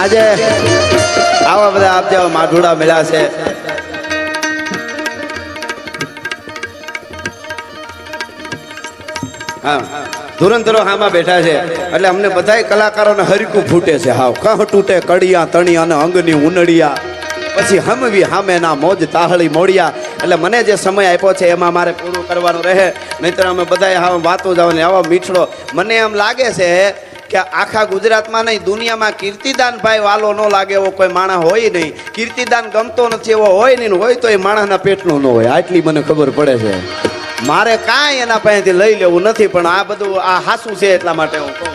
આજે આવા બધા આપ જેવા માઢુડા મળ્યા છે. હા, ધુરંધરો હામાં બેઠા છે. એટલે અમને બધાય કલાકારોને હરીકું ફૂટે છે હાવ. કહ તૂટે કડિયા, તણિયા અને અંગની ઉનડિયા. પછી હમવી હામેના મોજ તાહળી મોડિયા. એટલે મને જે સમય આપ્યો છે એમાં મારે પૂરું કરવાનું રહે. નહીતર અમે બધાએ હાવ વાતો જવાની આવા મીઠડો. મને એમ લાગે છે કે આખા ગુજરાતમાં નહીં, દુનિયામાં કીર્તિદાન ભાઈ વાલો ન લાગે એવો કોઈ માણસ હોય નહીં. કીર્તિદાન ગમતો નથી એવો હોય નહીં હોય તો એ માણસના પેટનું ન હોય. આટલી મને ખબર પડે છે. મારે કાંઈ એના પાસેથી લઈ લેવું નથી, પણ આ બધું આ હાસું છે એટલા માટે હું કહું.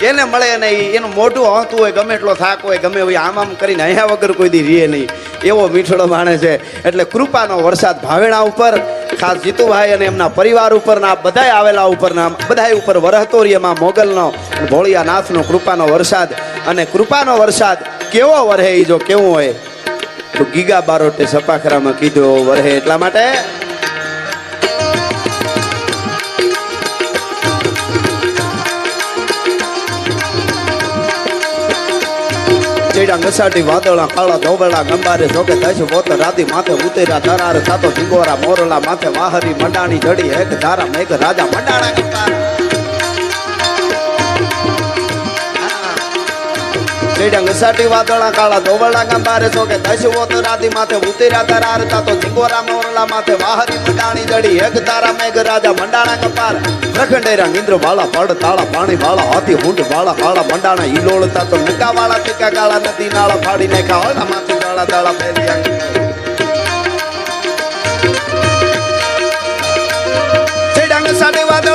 જેને મળે ને એનું મોઢું હોતું હોય, ગમે એટલો થાક હોય, ગમે હોય આમ આમ કરીને અહીંયા વગર કોઈ દી રીએ નહીં. એવો મીઠડો માણે છે. એટલે કૃપાનો વરસાદ ભાવેણા ઉપર ખાસ જીતુભાઈ અને એમના પરિવાર ઉપરના બધાય આવેલા ઉપરના બધાય ઉપર વરહતો મોગલનો ભોળિયા નાથનો કૃપાનો વરસાદ અને કૃપાનો વરસાદ કેવો વરહે જો કેવું હોય તો ગીગા બારોટે સપાખરામાં કીધો, વરહે એટલા માટે ચેડા ngસાટી વાદળા, કાળા ધોબળા, ગંબારે જોકે થશે બોત રાતી માથે ઉતેરા, ધરાર થતો ઢીંગોરા, મોરલા માથે વાહરી, મંડાણી, જડી, એક ધારા મેઘ રાજા, મંડાણા મીડંગ સાટી વાદળા, કાળા ધોવળા ગંબારે છો કે દશ રાતી માથે ઉતેરા તારા તો જીંગોરા મોરલા માથે વાહરી મંડાણી જડી. એક તારા મેઘ રાજા મંડાણા કપાર. રખંડેરા નિંદ્ર વાળા પડ, તાળા પાણી વાળા હાથી હુંડ વાળા વાળા મંડાણા હિલોળતા તો નકા વાળા ટીકા કાળા નદી નાળા ફાડી નાખા હળા માથે તાળા તાળા ફેરી સાડે વાદળ